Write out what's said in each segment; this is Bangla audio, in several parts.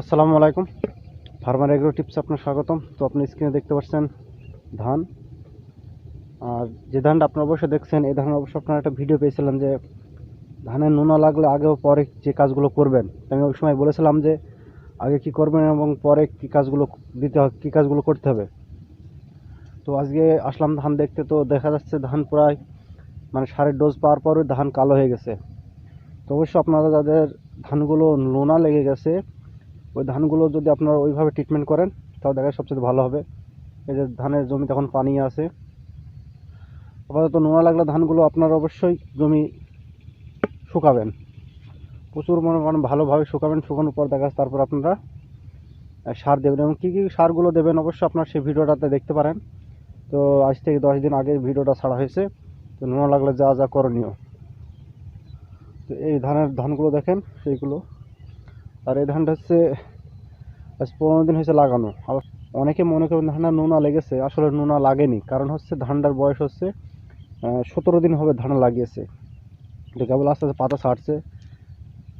আসসালামু আলাইকুম। ফার্মার এগ্রো টিপস আপনার স্বাগতম। তো আপনি স্ক্রিনে দেখতে পাচ্ছেন ধান। আর যে ধানটা আপনারা অবশ্যই দেখছেন, এই ধান অবশ্য আপনারা একটা ভিডিও পেয়েছিলেন যে ধানের নোনা লাগলে আগে ও পরে যে কাজগুলো করবেন। আমি ওই সময় বলেছিলাম যে আগে কি করবেন এবং পরে কি কাজগুলো দিতে হবে কী কাজগুলো করতে হবে। তো আজকে আসলাম ধান দেখতে। তো দেখা যাচ্ছে ধান প্রায় মানে সারের ডোজ পাওয়ার পরে ধান কালো হয়ে গেছে। তো অবশ্য আপনারা যাদের ধানগুলো নোনা লেগে গেছে, ওই ধানগুলো যদি আপনারা ওইভাবে ট্রিটমেন্ট করেন, তাহলে দেখা সবচেয়ে ভালো হবে। এই যে ধানের জমিতে এখন পানি আছে। আপাতত নোনা লাগলে ধানগুলো আপনারা অবশ্যই জমি শুকাবেন। প্রচুর মনে করেন ভালোভাবে শুকাবেন, শুকানোর পর দেখা তারপর আপনারা সার দেবেন। এবং কী কী সারগুলো দেবেন অবশ্যই আপনার সেই ভিডিওটাতে দেখতে পারেন। তো আজ থেকে দশ দিন আগে ভিডিওটা ছাড়া হয়েছে। তো নোনা লাগলে যা যা করণীয়। এই ধানের ধানগুলো দেখেন, সেইগুলো। আর এই ধানটা হচ্ছে, আজ পনেরো দিন হয়েছে লাগানো। আবার অনেকে মনে করেন ধানটা নোনা লেগেছে, আসলে নোনা লাগেনি। কারণ হচ্ছে ধানটার বয়স হচ্ছে সতেরো দিন হবে ধান লাগিয়েছে। এটা কেবল আস্তে আস্তে পাতা ছাড়ছে।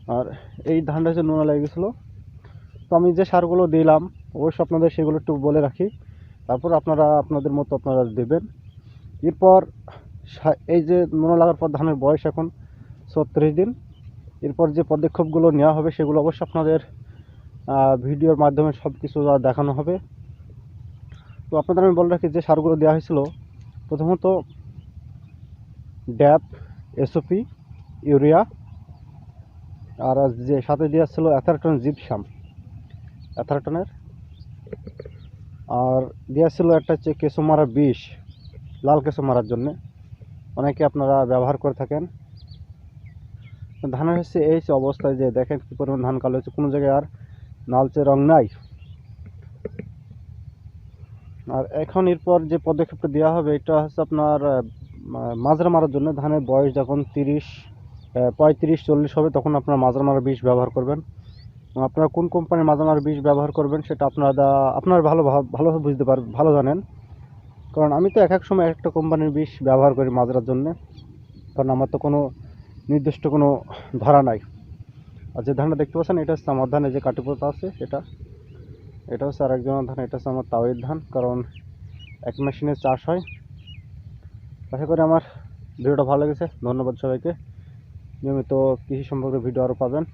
আর এই ধানটা হচ্ছে নোনা লেগে গেছিল তো আমি যে সারগুলো দিলাম, অবশ্যই আপনাদের সেগুলো একটু বলে রাখি। তারপর আপনারা, আপনাদের মতো আপনারা দেবেন। এরপর এই যে নোনা লাগার পর ধানের বয়স এখন ছত্রিশ দিন। এরপর যে পদক্ষেপগুলো নেওয়া হবে সেগুলো অবশ্যই আপনাদের ভিডিওর মাধ্যমে সব কিছু দেখানো হবে। তো আপনাদের আমি বলে রাখি যে সারগুলো দেওয়া হয়েছিল, প্রথমত ড্যাপ এসওপি, ইউরিয়া, আর যে সাথে দেওয়া ছিল অ্যাথারটন জিপসাম। অ্যাথারটনের। আর দেওয়া ছিল একটা হচ্ছে কেঁচো মারা বিষ, লাল কেঁচো মারার জন্যে। অনেকে আপনারা ব্যবহার করে থাকেন। ধানের হচ্ছে এই অবস্থায় যে দেখেন কী পরিমাণ ধান কালো হচ্ছে কোনো জায়গায় আর লালচে রং নাই। আর এখন এরপর যে পদক্ষেপটা দেওয়া হবে, এটা হচ্ছে আপনার মাজরা মারার জন্য ধানের বয়স যখন তিরিশ পঁয়ত্রিশ, চল্লিশ হবে, তখন আপনারা মাজরা মারা বিষ ব্যবহার করবেন। আপনারা কোন কোম্পানির মাজরা মারা বিষ ব্যবহার করবেন সেটা আপনারা আপনারা ভালো ভালোভাবে বুঝতে পার, ভালো জানেন। কারণ আমি তো এক এক সময় এক একটা কোম্পানির বিষ ব্যবহার করি মাজরার জন্য। কারণ আমার তো কোনো নির্দিষ্ট কোনো ধারা নাই। আর যে ধানটা দেখতে পাচ্ছেন, এটা হচ্ছে আমার ধানে যে কাটিপোতা আছে সেটা এটা হচ্ছে আরেকজনের ধান, এটা হচ্ছে আমার তাওয়ের ধান, কারণ এক মেশিনে চাষ হয়। আশা করি আমার ভিডিওটা ভালো লেগেছে। ধন্যবাদ সবাইকে। নিয়মিত কৃষি সম্পর্কে ভিডিও আরও পাবেন।